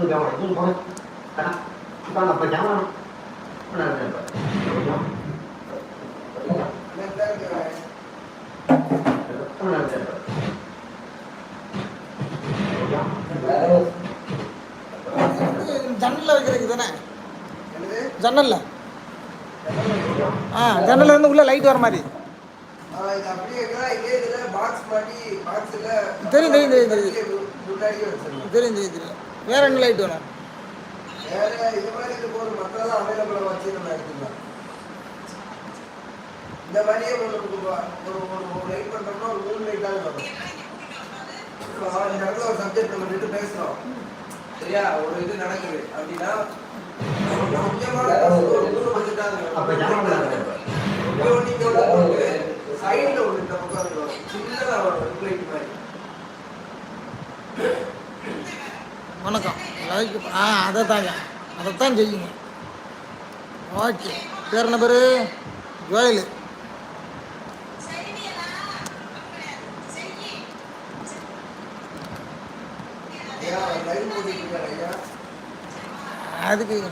Là ஜன்னலில் வைக்கிறதுக்கு தானே ஜன்னல்ல. ஆ ஜன்னல்ல இருந்து உள்ள லைட் வர மாதிரி. தெரியும், தெரியும், தெரியும், தெரியும் தெரியும் தெரியும். வேற என்ன லைட் வேணும்? இந்த மாதிரியே ஒரு ஒரு ஒரு லைட் பண்ணுறோம்னா ஒரு மூணு லைட்டாக வரும் இப்போ இந்த இடத்துல ஒரு சப்ஜெக்ட் நம்ம நின்று பேசுகிறோம் சரியா? ஒரு இது நடக்குது. அப்படின்னா முக்கியமான task ஒரு மூணு பட்ஜெட்டாக அப்ப ஞாபகம் இருக்கு. சைடில் ஒன்று இந்த பக்கம் இருக்கும் சின்னதாக வரும் லைட் மாதிரி வணக்கம். லைக் ஆ அதை தாங்க அதைத்தான் செய்யுங்க. ஓகே. பேர் என்ன பேர்? ஜோயலு. அதுக்கு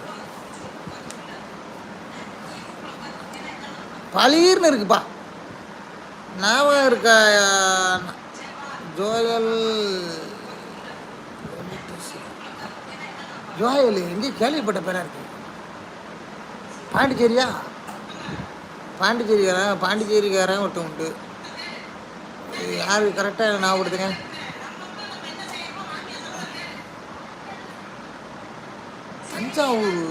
பளீர்னு இருக்குப்பா. ஞாபகம் இருக்கா? ஜோயல் ஜோயல் எங்கே கேள்விப்பட்ட பேராக இருக்கு. பாண்டிச்சேரியா? பாண்டிச்சேரிக்காரன் பாண்டிச்சேரிக்காரன் ஒருத்தன் உண்டு. யார் யாரு கரெக்டாக ஞாபகப்படுத்துங்க தஞ்சாவூர்.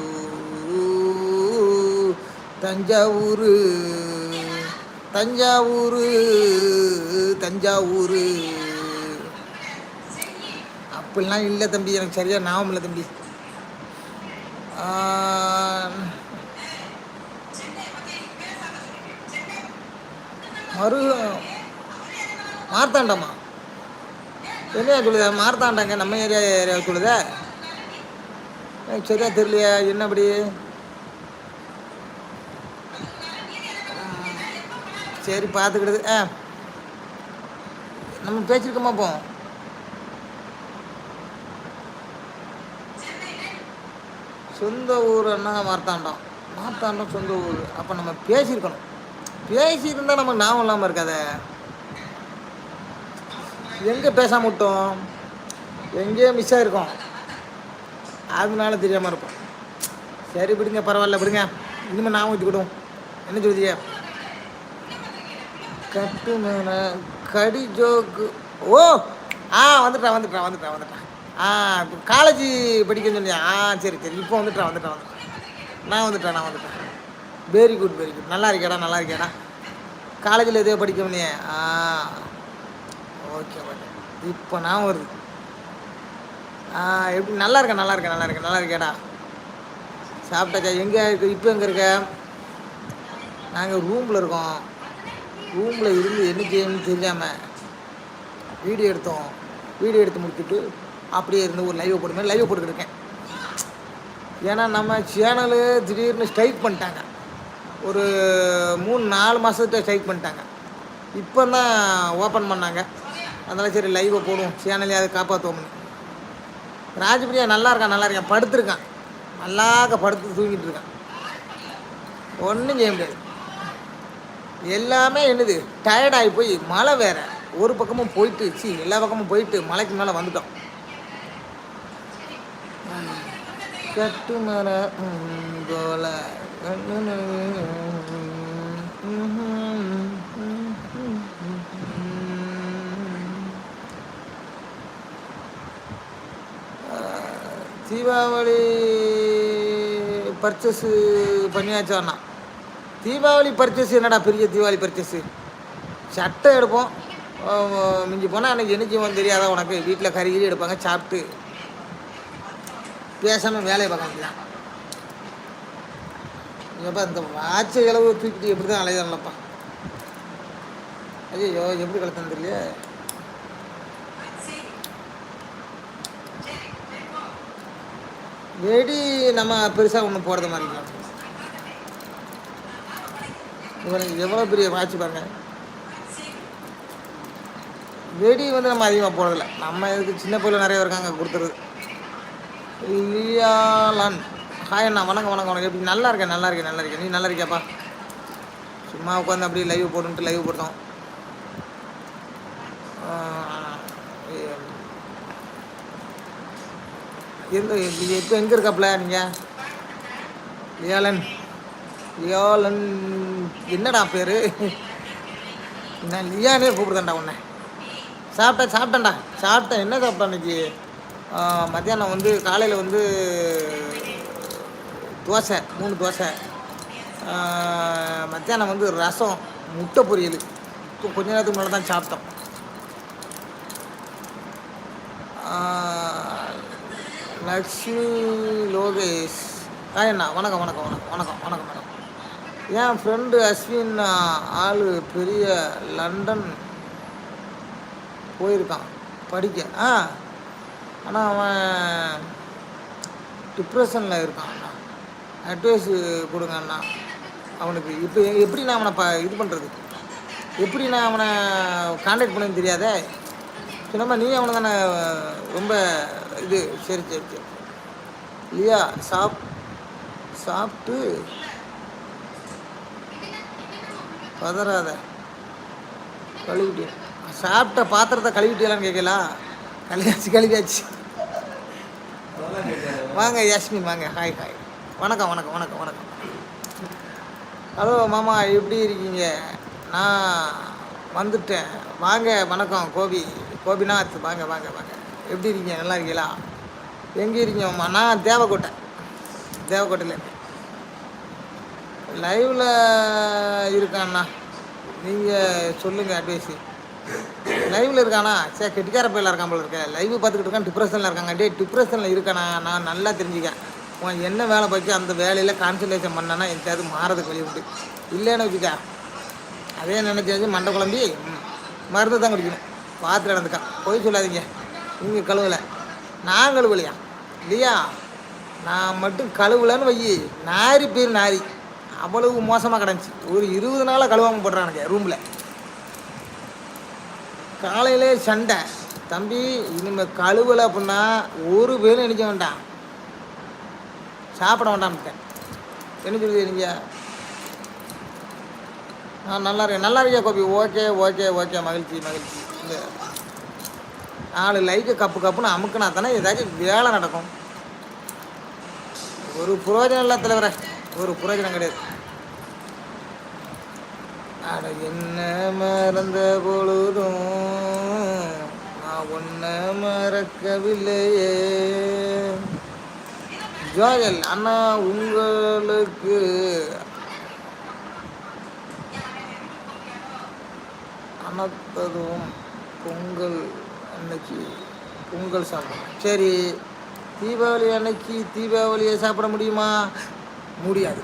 தஞ்சாவூர். தஞ்சாவூர். தஞ்சாவூர். அப்படிலாம் இல்லை தம்பி எனக்கு சரியாக ஞாபகம் இல்லை தம்பி. Um, மரு மார்த்தாண்டம்மா என்னையா சொல்லுதா மார்த்தாண்டாங்க நம்ம ஏரியா ஏரியா சொல்லுதா எனக்கு சரியா தெரியலையா. என்ன அப்படி? சரி பார்த்துக்கிடுது ஆ. நம்ம பேச்சிருக்கோமா போ சொந்த ஊர் என்ன மார்த்தாண்டம். மார்த்தாண்டம் சொந்த ஊர். அப்போ நம்ம பேசியிருக்கணும். பேசியிருந்தா நமக்கு ஞாபகம் இல்லாமல் இருக்காதே. எங்கே பேசாம விட்டோம்? எங்கேயோ மிஸ் ஆகிருக்கோம் அதனால தெரியாமல் இருப்போம். சரி விடுங்க பரவாயில்ல விடுங்க. இனிமேல் நான் வச்சுக்கிட்டோம் என்ன சொல்லுதிய கட்டு கடி ஜோக்கு. ஓ! ஆ வந்துட்டான் வந்துட்டான் வந்துட்டான் வந்துட்டான் ஆ காலேஜ் படிக்கணும்னு சொன்னியா? ஆ சரி சரி. இப்போ வந்துட்டான் வந்துட்டான் வந்துட்டேன் நான் வந்துட்டேன் நான் வந்துட்டேன். வெரி குட் வெரி குட் நல்லா இருக்கேடா நல்லா இருக்கேடா காலேஜில் எதையோ படிக்கணும்னே ஆ ஓகே ஓகே இப்போ நான் வருது. ஆ எப்படி நல்லா இருக்கேன் நல்லா இருக்கேன் நல்லா இருக்கேன். நல்லா இருக்கேடா சாப்பிட்டாச்சா? எங்கே இருக்கு? இப்போ எங்கே இருக்க? நாங்கள் ரூமில் இருக்கோம். ரூமில் இருந்து என்ன செய்யணும்னு தெரியாமல் வீடியோ எடுத்தோம். வீடியோ எடுத்து முடிச்சுட்டு அப்படியே இருந்து ஒரு லைவ் போடுமே லைவ் போட்டுக்கிட்டு ஏன்னா நம்ம சேனலு திடீர்னு ஸ்ட்ரைக் பண்ணிட்டாங்க. ஒரு மூணு நாலு மாதத்துக்கு ஸ்ட்ரைக் பண்ணிட்டாங்க. இப்போ தான் ஓப்பன் பண்ணாங்க. அதனால் சரி லைவை போடுவோம். சேனலையாவது காப்பாற்றுவோம்னு ராஜபிரியா நல்லா இருக்கான் நல்லா இருக்கான். படுத்துருக்கான். நல்லாக்க படுத்து தூங்கிட்டு இருக்கான். ஒன்றும் செய்ய முடியாது. எல்லாமே என்னது டயர்டாகி போய் மழை வேற. ஒரு பக்கமும் போயிட்டு சி எல்லா பக்கமும் போயிட்டு மலைக்கு மேலே வந்துட்டோம். கட்டு போல தீபாவளி பர்ச்சேஸு பண்ணியாச்சாண்ணா தீபாவளி பர்ச்சேஸ் என்னடா பெரிய தீபாவளி பர்ச்சேஸு சட்டை எடுப்போம். மிஞ்சி போனால் அன்றைக்கி என்ன செய்வோம் தெரியாதா உனக்கு? வீட்டில் கறி எடுப்பாங்க சாப்பிட்டு. பேசாமல் வேலையை பார்க்க முடியலாம் எப்பா இந்த வாட்சை இளவு தூக்கிட்டு எப்படி தான் அலையலப்பா ஐயோ எப்படி கலத்தம் தெரியல வெடி நம்ம பெருசாக ஒன்றும் போடுறது மாதிரி இல்லை. இவனுக்கு எவ்வளோ பெரிய வாட்ச் பாருங்க. வெடி வந்து நம்ம அதிகமாக போடுறதில்ல. நம்ம இதுக்கு சின்ன பிள்ளை நிறைய இருக்காங்க கொடுத்துருது லியாலன் ஹாய் அண்ணா வணக்கம் வணக்கம் வணக்கம். எப்படி நல்லா இருக்கேன் நல்லா இருக்கேன் நல்லா இருக்கேன். நீ நல்லா இருக்கியாப்பா? சும்மா உட்காந்து அப்படியே லைவ் போட்டுன்ட்டு லைவ் போட்டோம். ஆஹ் எந்த இப்போ எங்கே இருக்காப்புல நீங்கள் லியாலன் லியாலன் என்னடா பேர்? நான் லியானே கூப்பிடுதேன்டா உன்னை. சாப்பிட்டேன் சாப்பிட்டேன்டா. சாப்பிட்டேன். என்ன சாப்பிட்டேன் இன்னைக்கு மத்தியானம் வந்து காலையில் வந்து தோசை மூணு தோசை. மத்தியானம் வந்து ரசம் முட்டை பொரியல். இப்போ கொஞ்ச நேரத்துக்கு முன்னாடி தான் சாப்பிட்டோம். ஆ, லக்ஷ்மி லோகேஷ். அண்ணா வணக்கம் வணக்கம் வணக்கம் வணக்கம் வணக்கம் மேடம் என் ஃப்ரெண்டு அஸ்வின் ஆள் பெரிய லண்டன் போயிருக்கான். படிக்க ஆ. ஆனால் அவன் டிப்ரெஷனில் இருக்கான் அண்ணா. அட்வைஸ் கொடுங்க அண்ணா. அவனுக்கு இப்போ எப்படி நான் அவனை ப இது பண்ணுறது எப்படி நான் அவனை காண்டாக்ட் பண்ணேன்னு தெரியாதே? சின்னம்மா நீ அவனை தானே ரொம்ப இது சரி சரி சரி. இல்லையா? சாப் சாப்பிட்டு பதறாத. கழுவிட்டேன் சாப்பிட்ட பாத்திரத்தை கழுவிட்டேலான்னு கேட்கலாம் கழுவியாச்சு கழுவியாச்சு. வாங்க யாஸ்மின் வாங்க ஹாய் ஹாய் வணக்கம் வணக்கம் வணக்கம் வணக்கம். ஹலோ மாமா எப்படி இருக்கீங்க? நான் வந்துட்டேன். வாங்க வணக்கம் கோபி. கோபிநாத் வாங்க வாங்க வாங்க. எப்படி இருக்கீங்க? நல்லா இருக்கீங்களா? எங்கே இருக்கீங்க மாமா? நான் தேவக்கோட்டை. தேவக்கோட்டையில் இருக்கேன். லைவில் இருக்காண்ணா நீங்கள் சொல்லுங்கள் அட்வைஸு லைவில் இருக்கானா? சே கெட்டிக்கார பையில இருக்கான் போல இருக்க. லைவ் பார்த்துக்கிட்டு இருக்கான் டிப்ரெஷனில் இருக்காங்க டே டிப்ரெஷனில் இருக்கானா? நான் நல்லா தெரிஞ்சுக்கேன் உன் என்ன வேலை பார்த்து அந்த வேலையில் கான்சன்ட்ரேஷன் பண்ணனா எந்தாவது மாறதுக்கு வழி உண்டு. இல்லைன்னு வச்சுக்க. அதே நினச்சி மண்டை குழம்பி மருந்து தான் குடிக்கணும். பார்த்து நடந்துக்கான் போய் சொல்லாதீங்க. நீங்கள் கழுவலை. நான் கழுவலையா? இல்லையா? நான் மட்டும் கழுவலன்னு வை நாரி பேர் நாரி. அவ்வளவு மோசமாக கிடந்துச்சு. ஒரு இருபது நாளாக கழுவாமல் போடுறானுங்க ரூமில் காலையிலே சண்டை. தம்பி இனிமேல் கழுவலை அப்படின்னா ஒரு பேரும் நினைக்க வேண்டாம். சாப்பிட வேண்டாம்ட்டேன் என்ன சொல்லுது நீங்கள் ஆ நல்லா இருக்கேன். நல்லா இருக்கியா கோபி? Okay okay okay. மகிழ்ச்சி மகிழ்ச்சி. இந்த நாலு லைக்கு கப்பு கப்புன்னு அமுக்குனா தானே ஏதாச்சும் வேலை நடக்கும். ஒரு புரோஜனம் இல்லை தலைவரை. ஒரு புரோஜனம் கிடையாது. அட என்ன மறந்த பொழுதும் நான் ஒன்ன மறக்கவில்லையே. ஜோயல் அண்ணா உங்களுக்கு அனத்ததும் பொங்கல் அன்னைக்கு பொங்கல் சாப்பிடணும் சரி தீபாவளி அன்னைக்கு தீபாவளியை சாப்பிட முடியுமா? முடியாது.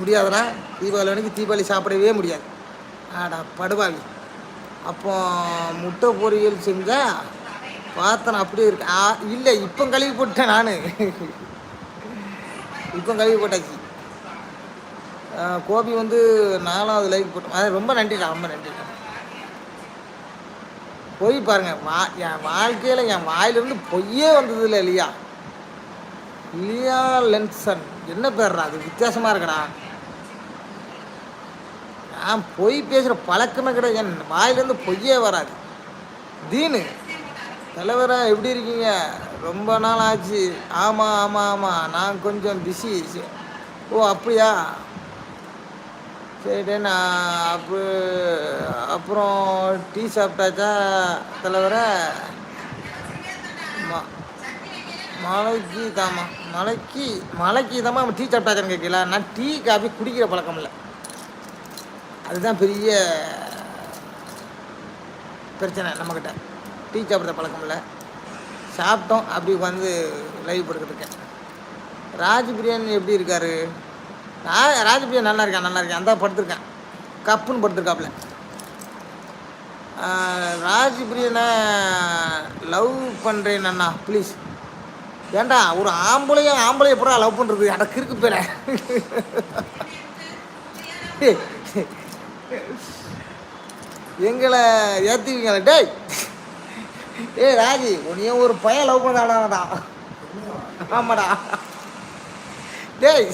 முடியாதுன்னா தீபாவளி அன்னைக்கு தீபாவளி சாப்பிடவே முடியாது. ஆடா படுவாளி. அப்போ முட்டை பொரியல் செஞ்சால் பார்த்தேன் அப்படியே இருக்கு. ஆ இல்லை இப்போ கழுவி போட்டேன் நான். இப்போ கழுவி போட்டாச்சு. கோபி வந்து நாலாவது லைஃப் போட்டோம் அது ரொம்ப நன்றிடா ரொம்ப நன்றிடா பொய் பாருங்கள் வா என் வாழ்க்கையில் என் வாயிலிருந்து பொய்யே வந்தது இல்லை இல்லையா லியா லென்சன். என்ன பேர்றா அது வித்தியாசமாக இருக்கடா. நான் பொய் பேசுகிற பழக்கமே கிடையாது. என் வாயிலேருந்து பொய்யே வராது. தீனு தலைவரா எப்படி இருக்கீங்க? ரொம்ப நாள் ஆச்சு. ஆமாம் ஆமாம் ஆமாம் நான் கொஞ்சம் பிஸி ஓ அப்படியா? சரி நான் அப்போ அப்புறம் டீ சாப்பிட்டாச்சா தலைவரை? மலைக்கு தாமா மலைக்கு மலைக்கு தாமா டீ சாப்பிட்டாச்சான்னு கேட்கல. நான் டீ காஃபி குடிக்கிற பழக்கம் இல்லை. அதுதான் பெரிய பிரச்சனை நம்மக்கிட்ட டீ சாப்பிட்ற பழக்கம் இல்லை சாப்பிட்டோம் அப்படி உட்காந்து லைவ் படுக்கிறதுக்கு ராஜ் பிரியாணி எப்படி இருக்காரு? ரா- ராஜ் பிரியாணி நல்லா இருக்கேன் நல்லா இருக்கேன் அந்த படுத்திருக்கேன். கப்புன்னு படுத்திருக்காப்புல ராஜ் பிரியனை லவ் பண்ணுறேன் அண்ணா ப்ளீஸ் ஏன்டா ஒரு ஆம்பளையும் ஆம்பளைய பூரா லவ் பண்ணுறது அட கிறுக்கு பேர. எங்களை ஏற்றுவீங்களா டேய். ஏய் ராஜி உன்னைய ஒரு பையன் லவ் பண்ணாடாடா ஆமாடா. டேய்.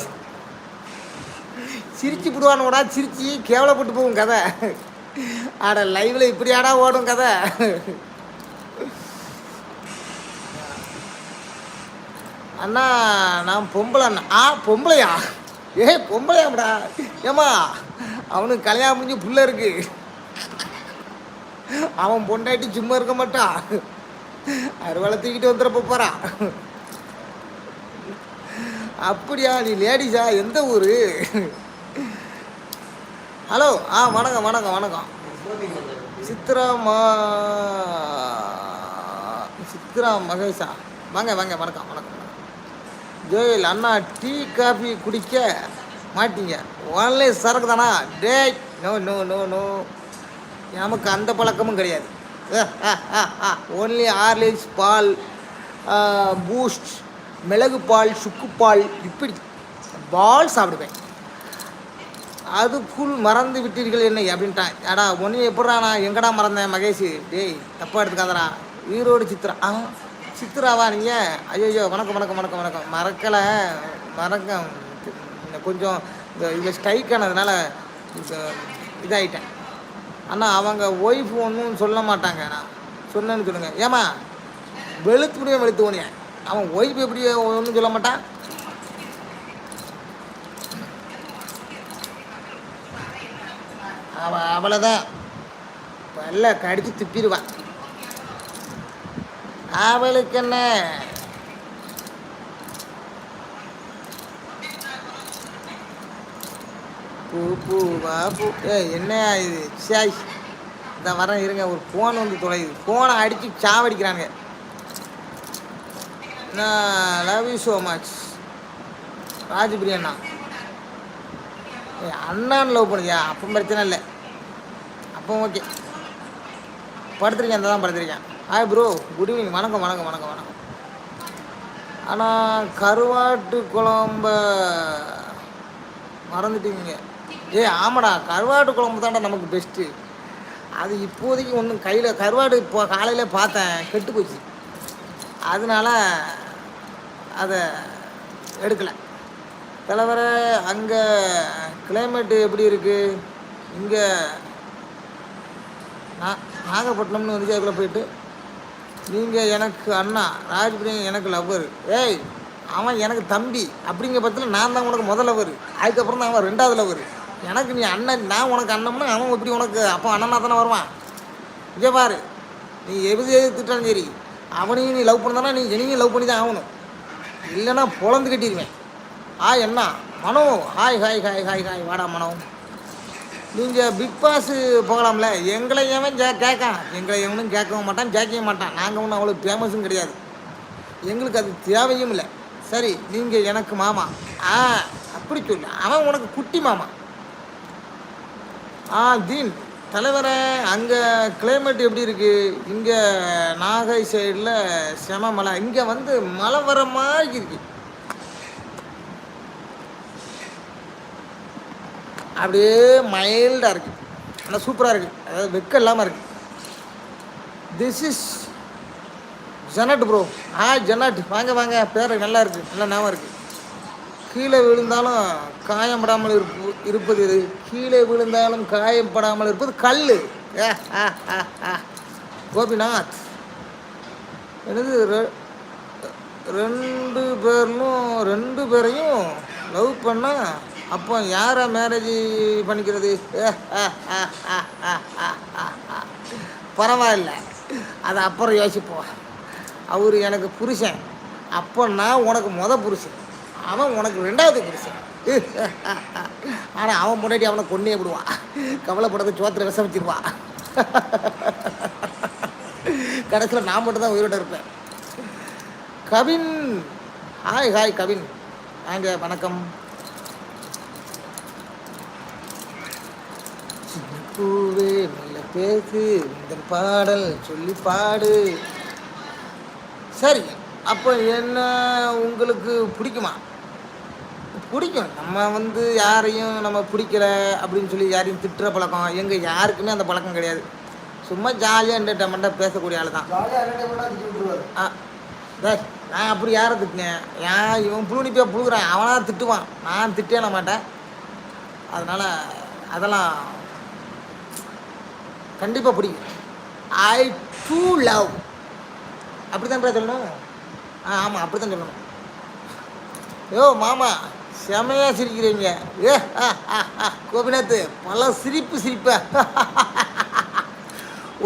சிரிச்சு விடுவானுடா சிரிச்சு கேவலப்பட்டு போகும் கதை. ஆட லைவில் இப்படி ஆடா ஓடும் கதை. அண்ணா நான் பொம்பளை அண்ணா. ஆ பொம்பளையா? ஏய் பொம்பளையாம்டா. ஏமா அவனுக்கு கல்யாணம் முடிஞ்சு புள்ள இருக்கு. அவன் பொண்டாட்டி சும்மா இருக்க மாட்டான் அறுவலை தூக்கிட்டு வந்துடுறப்ப போகிறான் அப்படியா நீ லேடிஸா? எந்த ஊர்? ஹலோ ஆ வணக்கம் வணக்கம் வணக்கம். சித்ராமா சித்ரா மகேஷா. வாங்க வாங்க வணக்கம் வணக்கம். ஜோயல் அண்ணா டீ காஃபி குடிக்க மாட்டீங்க. ஒன்லி சரக்கு தானா? டேய் நோ நோ நோ நோ. நமக்கு அந்த பழக்கமும் கிடையாது. ஓன்லி ஹார்லிக்ஸ் பால் பூஸ்ட் மிளகு பால் சுக்கு பால் இப்படி பால் சாப்பிடுவேன். அதுக்குள் மறந்து விட்டீர்கள் என்னை அப்படின்ட்டான் ஏடா ஒன்று எப்படா நான் எங்கடா மறந்தேன் மகேஷ்? டேய் தப்பாக எடுத்துக்காதடா. ஈரோடு சித்திரா. ஆ சித்ராவா நீங்கள் ஐயோ வணக்கம் வணக்கம் வணக்கம் வணக்கம். மறக்கலை. மறக்க கொஞ்சம் இந்த இதில் ஸ்ட்ரைக் ஆனதுனால இது- இதாயிட்டேன். அவங்க ஒய்ஃப் ஒன்றும் சொல்ல மாட்டாங்க நான் சொன்னேன்னு சொல்லுங்க. ஏமா வெளுத்து முடியும் வெளுத்து ஓனியா அவன் ஒய்ஃப் எப்படி ஒன்றும் சொல்ல மாட்டான் அவ அவ்வளோதான் பல்ல கடித்து திப்பிடுவான் அவளுக்கு என்ன? பூ பூவா பூ. ஏ என்ன இது? சாய் இந்த வரேன் இருங்க ஒரு ஃபோன் வந்து தொலையுது. ஃபோனை அடித்து சாவடிக்கிறானுங்க. நான் லவ் யூ ஸோ மச் ராஜபிரி அண்ணா. ஏய், அண்ணான்னு லவ் பண்ணியா அப்போ பிரச்சனை இல்லை. அப்போ ஓகே படுத்துருக்கேன் அந்த தான் படுத்துருக்கேன். ஹாய் ப்ரோ குட் ஈவினிங் வணக்கம் வணக்கம் வணக்கம் வணக்கம். ஆனால் கருவாட்டு குழம்ப. மறந்துட்டீங்க. ஏய் ஆமாடா. கருவாட்டு குழம்பு தான்டா நமக்கு பெஸ்ட்டு அது இப்போதைக்கு ஒன்றும் கையில் கருவாடு இப்போ காலையில் பார்த்தேன். கெட்டு போச்சு. அதனால அதை எடுக்கலை. தலைவரை அங்கே கிளைமேட்டு எப்படி இருக்குது இங்கே நா- நாகப்பட்டினம்னு வந்து அதுக்குள்ளே போயிட்டு நீங்கள் எனக்கு அண்ணா ராஜ்பிரியன் எனக்கு லவ்வர் ஏய் அவன் எனக்கு தம்பி. அப்படிங்கிற பட்சத்தில் நான் தான் உனக்கு முதல் லவ்வர் அதுக்கப்புறம் தான் அவன் ரெண்டாவது லவ்வர் எனக்கு நீ அண்ணன் நான் உனக்கு அண்ணம்னா அவன் எப்படி உனக்கு அப்போ அண்ணனா தானே வருவான்? இங்கே பாரு. நீ எது எதிர்த்துட்டாலும் சரி அவனையும் நீ லவ் பண்ணதானா நீ என்னையும் லவ் பண்ணி தான் ஆகணும். இல்லைன்னா பொழந்து கட்டிடுவேன் ஆ அண்ணா Mano hi hi hi hi hi வாடா மனோ. நீங்கள் பிக் பாஸு போகலாம்ல. எங்களை எவன் ஜே கேட்கான் எங்களை எவனும் கேட்கவும் மாட்டான் ஜேக்கவும் மாட்டான். நாங்கள் ஒன்றும் அவ்வளோ ஃபேமஸும் கிடையாது. எங்களுக்கு அது தேவையும் இல்லை. சரி நீங்கள் எனக்கு மாமா. ஆ அப்படி சொல்லு. அவன் உனக்கு குட்டி மாமா. ஆ தீன். தலைவரே அங்கே கிளைமேட் எப்படி இருக்குது இங்கே நாகை சைடில் செம மலை இங்கே வந்து மழை வர மாதிரி இருக்குது அப்படியே மைல்டாக இருக்குது ஆனால் சூப்பராக இருக்குது அதாவது வெக்கம் இல்லாமல் இருக்குது திஸ் இஸ் ஜெனட் ப்ரோ ஆ ஜெனட் வாங்க வாங்க. பேர் நல்லா இருக்குது நல்லா ஞாபகம் இருக்குது கீழே விழுந்தாலும் காயப்படாமல் இருப்பு இருப்பது இது கீழே விழுந்தாலும் காயப்படாமல் இருப்பது கல் கோபிநாத். எனது ரெ- ரெண்டு பேர்லும் ரெண்டு பேரையும் லவ் பண்ணால் அப்போ யாரை மேரேஜ் பண்ணிக்கிறது? பரவாயில்ல. அது அப்புறம் யோசிப்போம் அவர் எனக்கு புருஷன். அப்போ நான் உனக்கு முத புருஷன். அவன் உனக்கு ரெண்டாவது புருஷன். ஆனால் அவன் முன்னாடி அவனை கொன்னே விடுவான் கவலைப்படாத சோத்திர விசமிச்சிருவான் கடைசியில் நான் மட்டும்தான் உயிரோட இருப்பேன். கவின். Hi hi Kavin. வாங்க வணக்கம். பூவே மெல்ல பேசு இந்த பாடல் சொல்லி பாடு. சரி அப்போ என்ன உங்களுக்கு பிடிக்குமா? பிடிக்கும். நம்ம வந்து யாரையும் நம்ம பிடிக்கல அப்படின்னு சொல்லி யாரையும் திட்டுற பழக்கம் எங்கள் யாருக்குமே அந்த பழக்கம் கிடையாது. சும்மா ஜாலியாக என்டர்டைன்மெண்ட்டாக பேசக்கூடிய ஆள் தான். ஆ டேய், நான் அப்படி யாரை திட்டினேன்? ஏன் இவன் புழுனிப்பா புழுகுறான். அவனா திட்டுவான். நான் திட்டேன மாட்டேன். அதனால் அதெல்லாம் கண்டிப்பாக பிடிக்கும். ஐ டூ லவ் அப்படி தான் சொல்லணும்? ஆ ஆமாம் அப்படி தான் சொல்லணும். யோ மாமா செமையாக சிரிக்கிறீங்க. ஏ கோபிநாத் பல சிரிப்பு சிரிப்பா.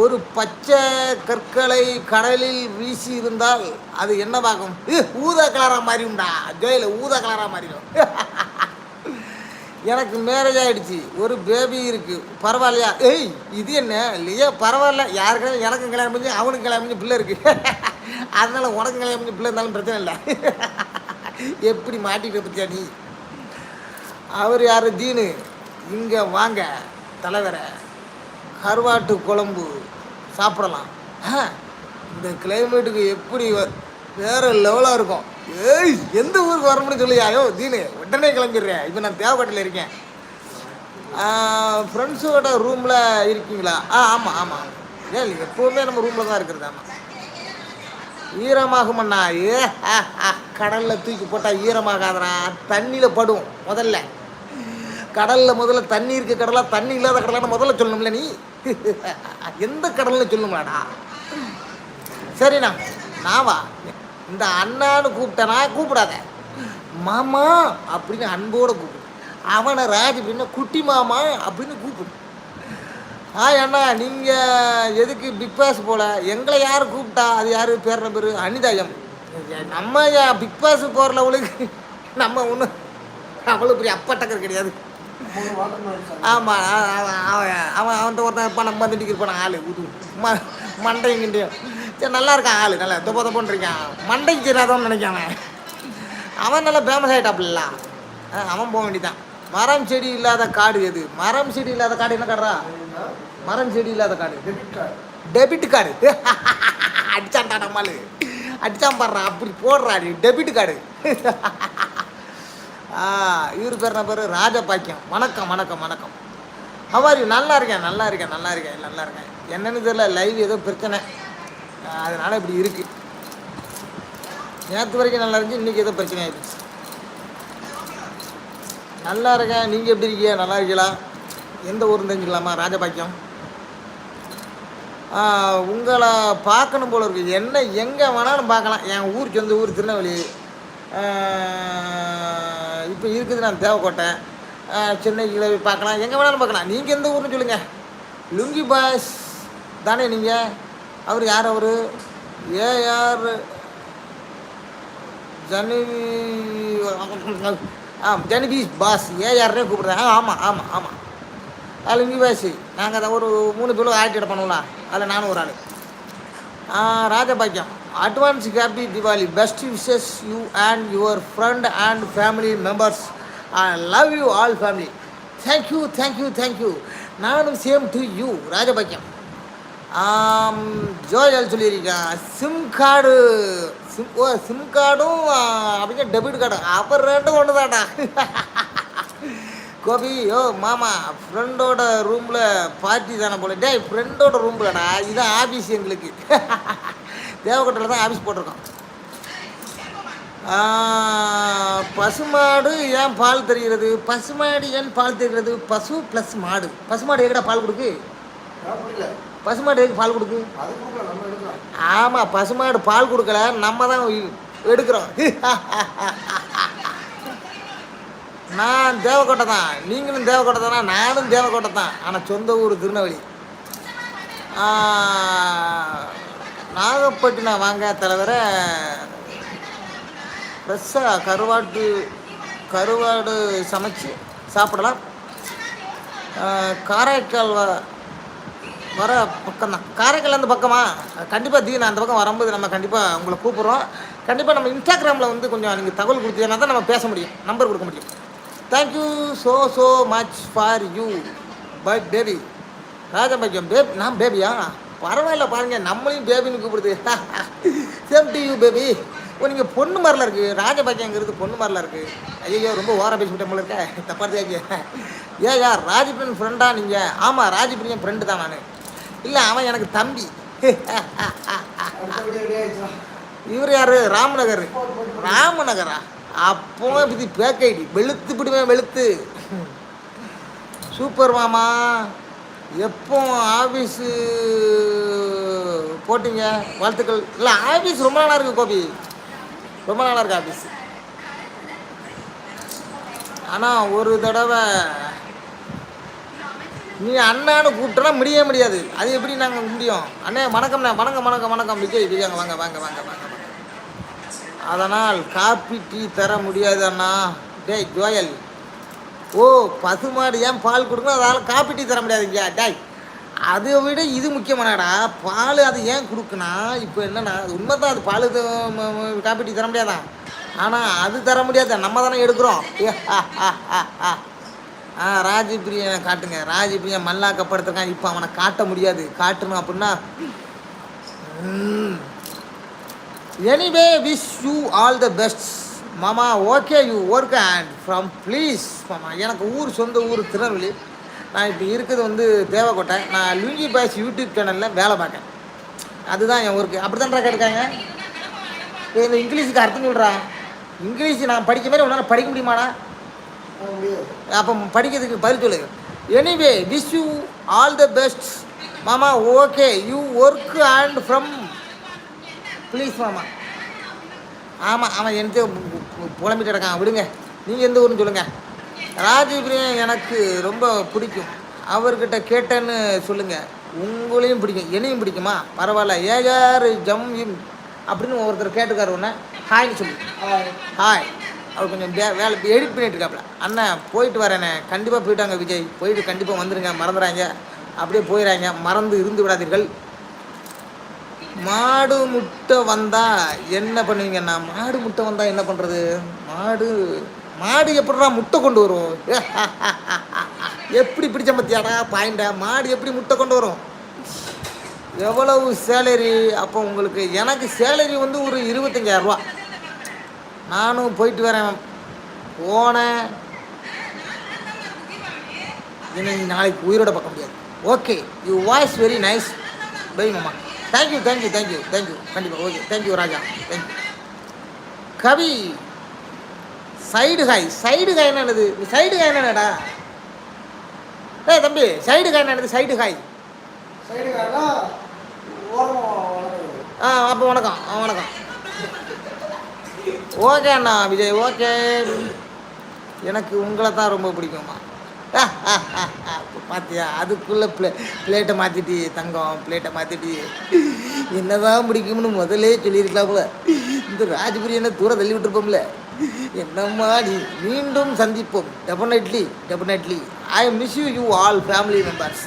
ஒரு பச்சை கற்களை கடலில் வீசி இருந்தால் அது என்னவாகும் ஏ, ஊதா கலராக மாறிடும்டா. ஜெயில ஊதா கலராக மாறிடும். எனக்கு மேரேஜ் ஆகிடுச்சி ஒரு பேபி இருக்குது பரவாயில்லையா? ஏய் இது என்ன? இல்லையா பரவாயில்ல. யாருக்கும் எனக்கும் கல்யாணம் பண்ணி அவனுக்கு கல்யாணம் பண்ணி பிள்ளை இருக்குது அதனால் உனக்கும் கல்யாணம் பண்ணி பிள்ளை இருந்தாலும் பிரச்சனை இல்லை. எப்படி மாட்டிக்கிட்ட பற்றியா நீ? அவர் யார்? தீனு. இங்கே வாங்க தலைவரை. கருவாட்டு குழம்பு சாப்பிடலாம். இந்த கிளைமேட்டுக்கு எப்படி வேறு வேற லெவலாக இருக்கும். ஏய் எந்த ஊருக்கு வரணும்னு சொல்லியாயோ? தீனு உடனே கிளம்பிடுறேன். இப்போ நான் தேவக்கோட்டையில் இருக்கேன். ஃப்ரெண்ட்ஸோட ரூமில் இருக்கீங்களா? ஆ ஆமாம் ஆமாம் ஏன் எப்போவுமே நம்ம ரூமில் தான் இருக்கிறது ஆமாம் ஈரமாகுமண்ணா ஏ ஆ, ஆ, தூக்கி போட்டால் ஈரமாகாதடா. தண்ணியில் படும் முதல்ல. கடலில் முதல்ல தண்ணி இருக்க கடலாக தண்ணி இல்லாத கடலான்னு முதல்ல சொல்லணும்ல நீ? எந்த கடல்னு சொல்லணுமாடா சரிண்ணா நான் வா. இந்த அண்ணான்னு கூப்பிட்டனா கூப்பிடாத. மாமா அப்படின்னு அன்போட கூப்பிடு. அவனை ராஜ் அப்படின்னா குட்டி மாமா அப்படின்னு கூப்பிடு. ஆ அண்ணா நீங்கள் எதுக்கு பிக் பாஸ் போல? எங்களை யார் கூப்பிட்டா? அது யார்? பேர் பேர் அனிதாயம் நம்ம பிக் பாஸ் போகிற லெவலுக்கு நம்ம ஒன்றும் அவ்வளோ பெரிய அப்பட்டக்கர் கிடையாது. ஆமாம் அவன் அவன் அவன் அவன்கிட்ட ஒருத்தன் பணம் வந்துட்டு இருப்பான் ஆள். ம மண்டையும் கிண்டையும். சரி நல்லா இருக்கான் ஆள். நல்லா தொப்ப தொப்பன்னு இருக்கான். மண்டைக்கு தெரியாதவன்னு நினைக்காம. அவன் நல்லா ஃபேமஸ் ஆகிட்டாப்புல அவன் போக வேண்டியதான் மரம் செடி இல்லாத காடு எது? மரம் செடி இல்லாத காடு என்ன காடுறா? மரம் செடி இல்லாத காடு. டெபிட் கார்டு டெபிட் கார்டு அடிச்சான்டா நம்மளு அடிச்சான் பாடுறா அப்படி போடுறா நீ. டெபிட் கார்டு ஆ இவர் பேர் பேர்? ராஜபாக்கியம். வணக்கம் வணக்கம் வணக்கம். ஹவாரி நல்லா இருக்கேன் நல்லா இருக்கேன் நல்லா இருக்கேன் நல்லா இருக்கேன். என்னன்னு தெரியல லைவ் ஏதோ பிரச்சனை. அதனால் இப்படி இருக்கு. நேற்று வரைக்கும் நல்லா இருந்துச்சு இன்னைக்கு எதுவும் பிரச்சனை ஆயிடுச்சு. நல்லா இருக்கேன் நீங்கள் எப்படி இருக்கீங்க? நல்லா இருக்கீங்களா? எந்த ஊர்னு தெரிஞ்சுக்கலாமா? ராஜபாக்கியம். உங்களை பார்க்கணும் போல இருக்கு. என்ன எங்கே வேணாலும் பார்க்கலாம். என் ஊர் சொந்த ஊர் திருநெல்வேலி. இப்போ இருக்குது நான் தேவக்கோட்டை. ஆ, போய் பார்க்கலாம். எங்கே வேணாலும் பார்க்கலாம். நீங்கள் எந்த ஊர்னு சொல்லுங்கள் லுங்கி பாஸ் தானே நீங்கள் அவர் யார் அவர்? ஏஆர் ஜனவி ஆ ஜனவி பாஸ். ஏஆர்னே கூப்பிட்றேன் ஆ ஆமாம் ஆமாம் ஆமாம் அதில் இங்கே பேசி நாங்கள் அதை ஒரு மூணு பேரும் ஆக்டிவேட் பண்ணுவோம்ல. அதில் நானும் ஒரு ஆள். Rajabakkiyam advance happy Diwali best wishes you and your friend and family members I love you all family thank you thank you thank you நானும் சேம் டு யூ ராஜபாக்கியம் ஆம், ஜோயல் சொல்லியிருக்கேன் சிம் கார்டு சிம் ஓ sim கார்டும் அப்படிங்க debit கார்டும் அப்புறம் ரெண்டும் ஒன்று தான்டா கோபி ஓ மாமா ஃப்ரெண்டோட ரூமில் பார்ட்டி தானே போல. டேய் ஃப்ரெண்டோட ரூம்லடா இதுதான் ஆஃபீஸ் எங்களுக்கு. தேவக்கோட்டையில் தான் ஆஃபீஸ் போட்டிருக்கோம். பசுமாடு ஏன் பால் தெரிகிறது? பசுமாடு ஏன் பால் தெரிகிறது? பசு ப்ளஸ் மாடு. பசுமாடு எங்கடா பால் கொடுக்கு? புரியல பசுமாடு எதுக்கு பால் கொடுக்கு? ஆமாம் பசுமாடு பால் கொடுக்கல நம்ம தான் எடுக்கிறோம். நான் தேவக்கோட்டை தான். நீங்களும் தேவக்கோட்டை தானா? நானும் தேவக்கோட்டை தான். ஆனால் சொந்த ஊர் திருநெல்வேலி. நாகப்பட்டினம் வாங்க தலைவரை. ஃப்ரெஷ்ஷாக கருவாட்டு கருவாடு சமைச்சு சாப்பிடலாம். காரைக்கால் வர பக்கம் தான் காரைக்கால் அந்த பக்கமா? கண்டிப்பாக தீனா அந்த பக்கம் வரும்போது நம்ம கண்டிப்பாக உங்களை கூப்பிட்றோம். கண்டிப்பாக நம்ம இன்ஸ்டாகிராமில் வந்து கொஞ்சம் நீங்கள் தகவல் கொடுத்தீங்கன்னா தான் நம்ம பேச முடியும். நம்பர் கொடுக்க முடியும். Thank you so so much for you bye baby Rajabakkiyam babe நான் பேபியா பரவாயில்ல பாருங்க நம்மளையும் பேபின்னு கூப்பிடுது. Same to you baby oh நீங்கள் பொண்ணு மாதிரிலாம் இருக்குது ராஜபாக்கியங்கிறது பொண்ணு மாதிரிலாம் இருக்குது ஐயோ ரொம்ப ஓரம் பேசிவிட்டேன் போல இருக்க. தப்பாக ஏன் ஏயா ராஜபின் ஃப்ரெண்டா நீங்கள் ஆமாம் ராஜபிரியன் ஃப்ரெண்டு தான் நான். இல்லை அவன் எனக்கு தம்பி. இவர் யாரு? ராமநகர். ராமநகரா? அப்போ இப்படி பேக்கைடி வெளுத்து பிடிவேன் வெளுத்து. சூப்பர் மாமா. எப்போ ஆஃபீஸு போட்டீங்க? வாழ்த்துக்கள். இல்லை ஆஃபீஸ் ரொம்ப நாளாக இருக்குது கோபி. ரொம்ப நாளாக இருக்கு ஆஃபீஸ் ஆனால் ஒரு தடவை நீ அண்ணான்னு கூப்பிட்டனா முடியவே முடியாது. அது எப்படி நாங்கள் முடியும்? அண்ணே வணக்கம்ண்ணே வணக்கம் வணக்கம் வணக்கம். விஜய் விஜய் வாங்க வாங்க வாங்க வாங்க அதனால் காப்பி டீ தர முடியாது அண்ணா. டேய் ஜோயல். ஓ பசுமாடு ஏன் பால் கொடுக்கணும்? அதனால் காப்பி டீ தர முடியாதுங்க டேய் அதை விட இது முக்கியமானடா பால் அது ஏன் கொடுக்கணும் இப்போ என்னன்னா உண்மை தான் அது பால் காப்பி டீ தர முடியாதா ஆனால் அது தர முடியாது? நம்ம தானே எடுக்கிறோம். ஆ ராஜபிரியனை காட்டுங்க. ராஜபிரியன் மல்லாக்கப்படுத்திருக்கான் இப்போ அவனை காட்ட முடியாது. காட்டணும் அப்படின்னா anyway wish you all the best மாமா okay you work and from please மாமா. எனக்கு ஊர் சொந்த ஊர் திருநெல்வேலி. நான் இப்போ இருக்கிறது வந்து தேவக்கோட்டை நான் லுங்கி பாய்ஸ் யூடியூப் சேனலில் வேலை பார்க்கேன். அதுதான் என் ஒர்க்கு அப்படி தான் கேட்டிருக்காங்க இந்த இங்கிலீஷுக்கு அர்த்தம் சொல்கிறா இங்கிலீஷ் நான் படிக்க மாதிரி உன்னால் படிக்க முடியுமாடா? அப்போ படிக்கிறதுக்கு பதில் சொல்லு anyway wish you all the best மாமா okay you work and from please மாமா. ஆமாம் அவன் என்கிட்ட புலம்பிட்டு இருக்கான் விடுங்க. நீங்கள் எந்த ஊர்னு சொல்லுங்கள் ராஜபிரியன் எனக்கு ரொம்ப பிடிக்கும். அவர்கிட்ட கேட்டேன்னு சொல்லுங்கள் உங்களையும் பிடிக்கும் என்னையும் பிடிக்குமா? பரவாயில்ல. ஏஆர் ஜம் இம் அப்படின்னு ஒருத்தர் கேட்டுக்காரு ஒன்று ஹாய்னு சொல்லு. ஹாய் அவர் கொஞ்சம் வே வேலை எடிட் பண்ணிட்டு இருக்காப்ல அண்ணன் போயிட்டு வரேண்ணே கண்டிப்பாக போயிட்டாங்க விஜய். போயிட்டு கண்டிப்பாக வந்துடுங்க மறந்துடுறாங்க அப்படியே போயிடறாங்க மறந்து இருந்து விடாதீர்கள். மாடு முட்டை வந்தால் என்ன பண்ணுவீங்கண்ணா மாடு முட்டை வந்தால் என்ன பண்ணுறது மாடு மாடு எப்படிடா முட்டை கொண்டு வரும்? எப்படி பிடிச்ச பத்தியாடா? பாயிண்டா. மாடு எப்படி முட்டை கொண்டு வரும்? எவ்வளவு சேலரி அப்போ உங்களுக்கு எனக்கு சேலரி வந்து ஒரு இருபத்தஞ்சாயிரம் ரூபா. நானும் போயிட்டு வரேன். போனேன் என்னை நீ நாளைக்கு உயிரோட பார்க்க முடியாது. Okay you voice very nice bye மாமா thank you thank you thank you thank you கண்டிப்பாக ஓகே தேங்க்யூ ராஜா. தேங்க்யூ கவி சைடு ஹாய் சைடு ஹாய் என்னது? சைடு ஹாய் என்னடா? ஏய் தம்பி சைடு ஹாய் என்னது? சைடு சைடுக்காரனா ஓரமாக வளர்க்குறது. ஆ அப்போ வணக்கம் வணக்கம். ஓகே அண்ணா விஜய் ஓகே. எனக்கு உங்களை தான் ரொம்ப பிடிக்கும்மா. பார்த்தியா அதுக்குள்ளே ப்ளே பிளேட்டை மாற்றிட்டி தங்கம் பிளேட்டை மாற்றிட்டி என்னதான் பிடிக்கும்னு முதல்லே சொல்லியிருக்கலாம்ல. இந்த ராஜபிரியனை தூரம் தள்ளி விட்டுருப்போம்ல. என்னம்மா நீ மீண்டும் சந்திப்போம். Definitely definitely I miss you you all family members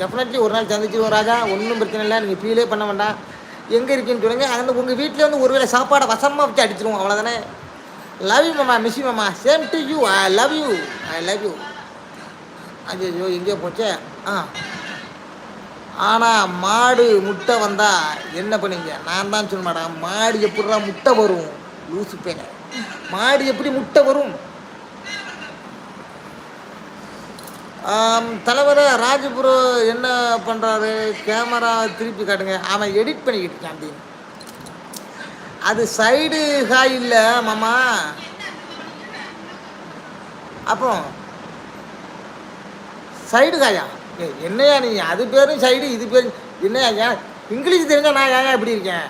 definitely ஒரு நாள் சந்திச்சிருவோம் ராஜா. ஒன்றும் பிரச்சனை இல்லை. நீங்கள் ஃபீலே பண்ண வேண்டாம். எங்கே இருக்கீன்னு சொல்லுங்கள் அந்த உங்கள் வீட்டில் வந்து ஒருவேளை சாப்பாடை வசமாக வச்சு அடிச்சிருவோம். அவ்வளோதானே லவ் யூ மாமா மிஸ் யூ மாமா same to you I love you I love you ஐயோ எங்கேயோ போச்சே. ஆ. ஆனால் மாடு முட்டை வந்தால் என்ன பண்ணுவீங்க? நான் தான் சொல்ல மாட்டேன் மாடு எப்படிலாம் முட்டை வரும்? லூசு பேங்க மாடு எப்படி முட்டை வரும்? தலைவரே ராஜபுரம் என்ன பண்ணுறாரு கேமரா திருப்பி காட்டுங்க. அவன் எடிட் பண்ணிக்கிட்டு இருக்கான் அப்படின்னு அது சைடு ஹாய் இல்லை மாமா. அப்போ சைடு காயா என்னையா நீ? அது பேரும் சைடு இது பேரும் என்னையா? ஏன் இங்கிலீஷ் தெரிஞ்சா நான் ஏன் இப்படி இருக்கேன்?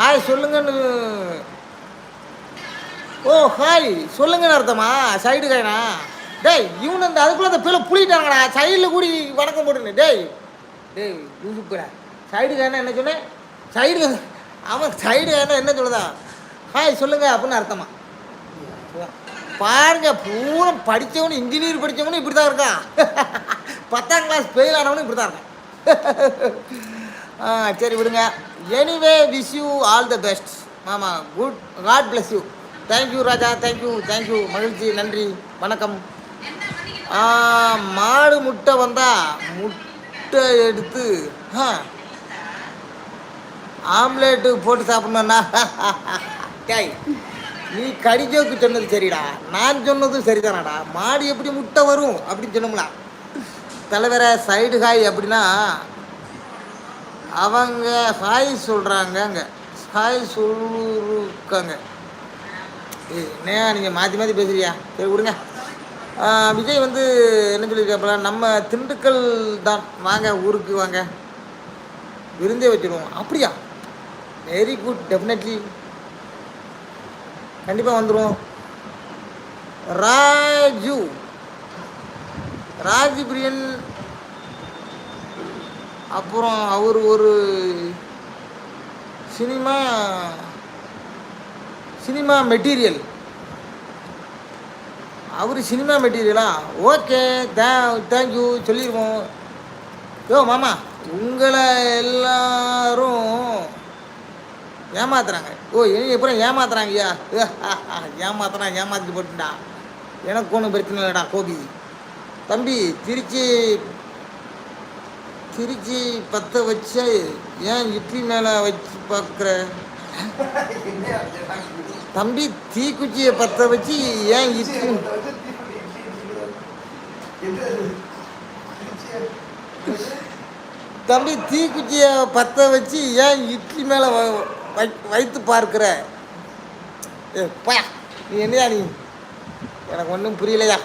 ஹாய் சொல்லுங்கன்னு. ஓ ஹாய் சொல்லுங்கன்னு அர்த்தமா? சைடு காயனா டேய் இவனு அந்த அதுக்குள்ளே அந்த பிள்ளை புளிட்டாங்கடா சைடில் கூடி வணக்கம் போட்டுன்னு. டேய் டேய் யூசுப்புடா சைடு காரணம் என்ன சொன்னேன் சைடு அவன் சைடு காரணம் என்ன சொல்லுதா? ஹாய் சொல்லுங்க அப்படின்னு அர்த்தமா. பாருங்க பூரா படித்தவனு இன்ஜினியர் படித்தவனு இப்படி தான் இருக்கான். பத்தாம் கிளாஸ் ஃபெயில் ஆனவனும் இப்படி தான் இருக்கான். ஆ சரி விடுங்க. Anyway wish you all the best மாமா good God bless you thank you Raja. Thank you thank you மகிழ்ச்சி நன்றி வணக்கம். மாடு முட்டை வந்தா முட்டை எடுத்து ஆம்லேட்டு போட்டு சாப்பிடணும்னா டேய் நீ கடிஜோக்கு சொன்னது சரிடா நான் சொன்னதும் சரிதானடா. மாடு எப்படி முட்டை வரும் அப்படின்னு சொன்னோம்னா தலைவரை சைடு ஹாய் அப்படின்னா அவங்க ஹாய் சொல்கிறாங்க அங்கே ஹாய் சொல்லிருக்காங்க ஏ நீங்கள் மாற்றி மாற்றி பேசுறியா? சரி விடுங்க. விஜய் வந்து என்ன சொல்லியிருக்காப்புல நம்ம திண்டுக்கல் தான். வாங்க ஊருக்கு வாங்க. விருந்தே வச்சுருவோம். அப்படியா? வெரி குட் டெஃபினெட்லி கண்டிப்பாக வந்துடுவோம் ராஜு. ராஜு பிரியன். அப்புறம் அவர் ஒரு சினிமா சினிமா மெட்டீரியல். அவர் சினிமா மெட்டீரியலா ஓகே தே தேங்க்யூ சொல்லிடுவோம் யோ மாமா உங்களை எல்லாரும் ஏமாத்துறாங்க. ஓ என்ன எப்பறம் ஏமாத்துறாங்கய்யா? ஏமாத்துறான் ஏமாத்திட்டு போட்டுடா எனக்கு ஒன்றும் பிரச்சனை இல்லைடா கோபி. தம்பி திருச்சி திருச்சி பற்ற வச்சு ஏன் இட்லி மேலே வச்சு பார்க்குற தம்பி தீக்குச்சியை பற்ற வச்சு ஏன் இட்லி? தம்பி தீக்குச்சியை பற்ற வச்சு ஏன் இட்லி மேலே வைத்து பார்க்குற? ஏ பா நீ என்னையா நீ? எனக்கு ஒன்றும் புரியலையா?